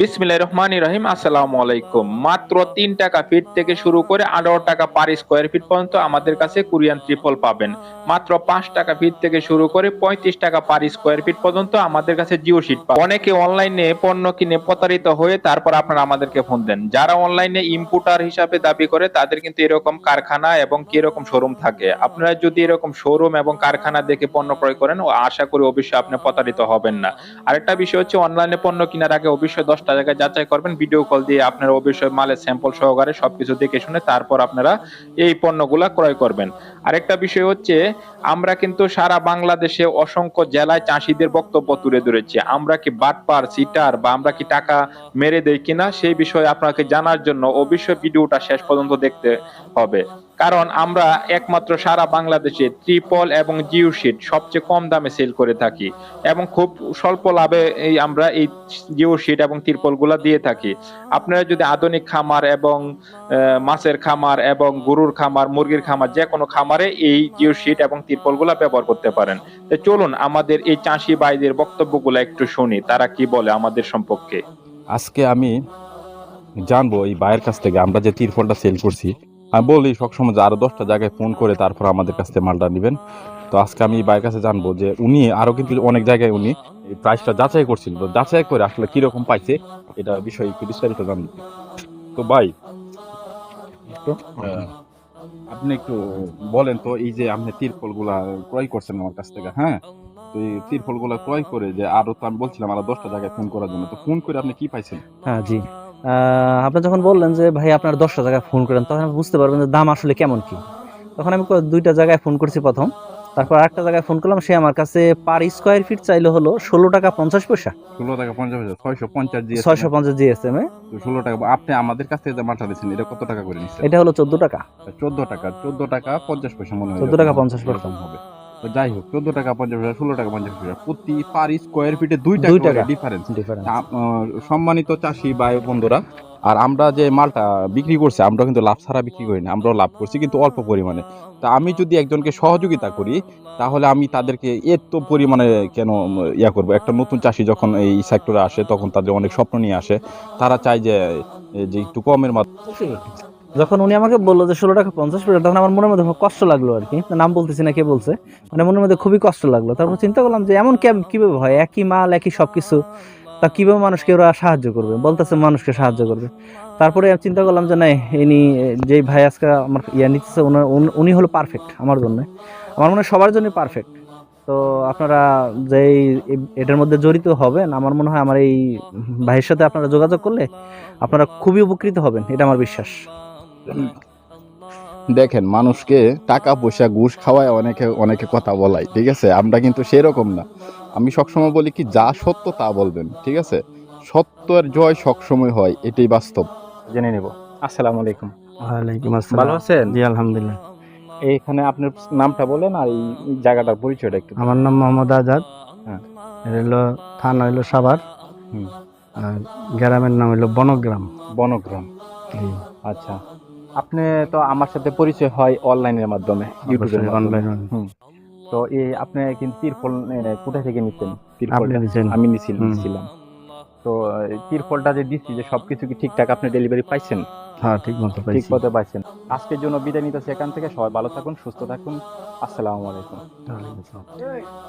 বিসমিল্লাহির রহমানির রহিম, আসসালামু আলাইকুম। মাত্র তিন টাকা ফিট থেকে শুরু করে আঠারো টাকা পার স্কোয়ার ফিট পর্যন্ত আমাদের কাছে কোরিয়ান ত্রিপল পাবেন। মাত্র পাঁচ টাকা ফিট থেকে শুরু করে পঁয়ত্রিশ টাকা পার স্কোয়ার ফিট পর্যন্ত আমাদের কাছে জিও শিট পাবেন। অনেকে অনলাইনে পণ্য কিনে প্রতারিত হয়ে তারপর আপনারা আমাদেরকে ফোন দেন। যারা অনলাইনে ইম্পোর্টার হিসাবে দাবি করে, তাদের কিন্তু এরকম কারখানা এবং এরকম শোরুম থাকে। আপনারা যদি এরকম শোরুম এবং কারখানা দেখে পণ্য ক্রয় করেন, ও আশা করি অবশ্যই আপনি প্রতারিত হবেন না। আরেকটা বিষয় হচ্ছে অনলাইনে পণ্য কেনার আগে অবশ্যই দশটা জায়গায় যাচাই করবেন ভিডিও কল দিয়ে আপনারা অবশ্যই মালের স্যাম্পল সহকারে সবকিছু দেখে শুনে তারপর আপনারা এই পণ্যগুলা ক্রয় করবেন। আরেকটা বিষয় হচ্ছে, আমরা কিন্তু সারা বাংলাদেশে অসংখ্য জেলায় চাষিদের বক্তব্য তুলে ধরেছি। আমরা কি বাটপার সিটার বা আমরা কি টাকা মেরে দেই কিনা, সেই বিষয়ে আপনাকে জানার জন্য অবশ্যই ভিডিওটা শেষ পর্যন্ত দেখতে হবে। কারণ আমরা একমাত্র সারা বাংলাদেশে ত্রিপল এবং জিও শিট সবচেয়ে কম দামে সেল করে থাকি এবং খুব স্বল্প লাভে এই আমরা এই জিও শিট এবং তিরপলগুলা দিয়ে থাকি। আপনারা যদি আধুনিক খামার এবং মাছের খামার এবং গরুর খামার, মুরগির খামার যে কোনো খামারে এই জিও শিট এবং তিরপলগুলা ব্যবহার করতে পারেন। তো চলুন আমাদের এই চাষি ভাইদের বক্তব্যগুলো একটু শুনি, তারা কি বলে আমাদের সম্পর্কে? আজকে আমি জানব এই ভাইয়ের কাছ থেকে আমরা যে তিরফলটা সেল করছি আমি বলি সবসময় যে আরও দশটা জায়গায় ফোন করে তারপর আমাদের কাছ থেকে মালটা নেবেন। তো আজকে আমি ভাইয়ের কাছে জানব যে উনি আরও কিন্তু অনেক জায়গায় উনি এই প্রাইসটা যাচাই করছিল তো যাচাই করে আসলে কীরকম পাইছে এটা বিষয়ে একটু বিস্তারিত জানব। তো ভাই আপনি একটু বলেন তো এই যে আপনি তিরফলগুলা ক্রয় করছেন আমার কাছ থেকে হ্যাঁ? তো এই তিরফলগুলা ক্রয় করে যে আরও তো আমি বলছিলাম আরও দশটা জায়গায় ফোন করার জন্য তো ফোন করে আপনি কি পাইছেন? হ্যাঁ জি। আপনি যখন বললেন যে ভাই আপনার দশটা জায়গায় ফোন করেন তখন আপনি বুঝতে পারবেন যে দাম আসলে কেমন কি? তখন আমি দুইটা জায়গায় ফোন করছি প্রথম। তারপর আরেকটা জায়গায় ফোন করলাম। সে আমার কাছে পার স্কোয়ার ফিট চাইলো হলো ষোলো টাকা পঞ্চাশ পয়সা। ষোলো টাকা পঞ্চাশ পয়সা ছয়শো পঞ্চাশ দিয়ে ছয়শো পঞ্চাশ জিএসএম এ। ষোলো টাকা আপনি আমাদের কাছ থেকে মালটা দিচ্ছেন এটা কত টাকা করে নিচ্ছেন এটা হলো চোদ্দ টাকা। চোদ্দ টাকা চোদ্দ টাকা পঞ্চাশ পয়সা মনে হয় 14 টাকা 50 পয়সা। হবে। যাই হোক চোদ্দ টাকা পঞ্চাশ পয়সা ষোলো টাকা পঞ্চাশ পয়সা প্রতি পার স্কোয়ার ফিটে দুই টাকা। ডিফারেন্স সম্মানিত চাষি ভাই বন্ধুরা আর আমরা যে মালটা বিক্রি করছি আমরা কিন্তু লাভ ছাড়া বিক্রি করি না আমরাও লাভ করছি কিন্তু অল্প পরিমাণে। তা আমি যদি একজনকে সহযোগিতা করি তাহলে আমি তাদেরকে এত পরিমাণে কেন ইয়া করব? একটা নতুন চাষি যখন এই সেক্টরে আসে তখন তাদের অনেক স্বপ্ন নিয়ে আসে। তারা চায় যে যে একটু কমের মাধ্যমে যখন উনি আমাকে বলল যে ষোলো টাকা পঞ্চাশ পয়সা, তখন আমার মনের মধ্যে কষ্ট লাগল আর কি। নাম বলতেছি না কে বলছে মানে মনের মধ্যে খুবই কষ্ট লাগল। তারপর চিন্তা করলাম যে এমন কেম- কীভাবে হয়? একই মাল, একই সবকিছু, তা কীভাবে মানুষকে ওরা সাহায্য করবে? বলতেছে মানুষকে সাহায্য করবে। তারপরে চিন্তা করলাম যে না, ইনি যেই ভাই আজকে আমার ইয়া নিতেছে ওনার- উনি- হলো পারফেক্ট আমার জন্য। আমার মনে হয় সবার জন্যই পারফেক্ট তো আপনারা যে এই- এই- এটার মধ্যে জড়িত হবেন, আমার মনে হয় আমার এই ভাইয়ের সাথে আপনারা যোগাযোগ করলে আপনারা খুবই উপকৃত হবেন, এটা আমার বিশ্বাস। দেখেন মানুষকে টাকা পয়সা ঘুষ খাওয়ায় অনেকে অনেকে কথা বলাই ঠিক আছে? আমরা কিন্তু সেরকম না। আমি সবসময় বলি কি যা সত্য তা বলবেন ঠিক আছে? সত্যের জয় সবসময় হয় এটাই বাস্তব। জেনে নেব। আসসালামু আলাইকুম। ওয়ালাইকুম আসসালাম। ভালো আছেন? জি আলহামদুলিল্লাহ। এইখানে আপনার নামটা বলেন আর এই জায়গাটার পরিচয়টা একটু আমার নাম মোহাম্মদ আজাদ। হ্যাঁ। হলো থানা হইল সাভার। হুম। আর গ্রামের নাম হইল বনগ্রাম। বনগ্রাম। আচ্ছা। আপনি তো আমার সাথে পরিচয় হয় অনলাইনের মাধ্যমে ইউটিউবের মাধ্যমে। তো এই আপনি কিন্তু তিরফল কোথা থেকে নিতেন আমি। নিছিলাম। তো তিরফলটা যে দিচ্ছি যে সবকিছু কি ঠিকঠাক আপনি ডেলিভারি পাইছেন? হ্যাঁ ঠিক মতো ঠিক মতো পাইছেন। আজকের জন্য বিদায় নিতেছি এখান থেকে। সবাই ভালো থাকুন সুস্থ থাকুন। আসসালামু আলাইকুম।